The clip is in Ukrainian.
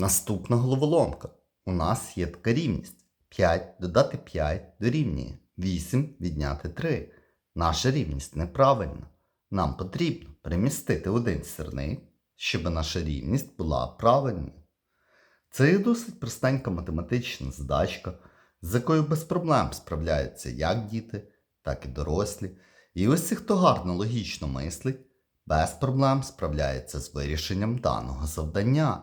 Наступна головоломка. У нас є така рівність. 5 додати 5 дорівнює 8 відняти 3. Наша рівність неправильна. Нам потрібно перемістити один сірник, щоб наша рівність була правильною. Це є досить простенька математична задачка, з якою без проблем справляються як діти, так і дорослі. І ось ці, хто гарно логічно мислить, без проблем справляється з вирішенням даного завдання.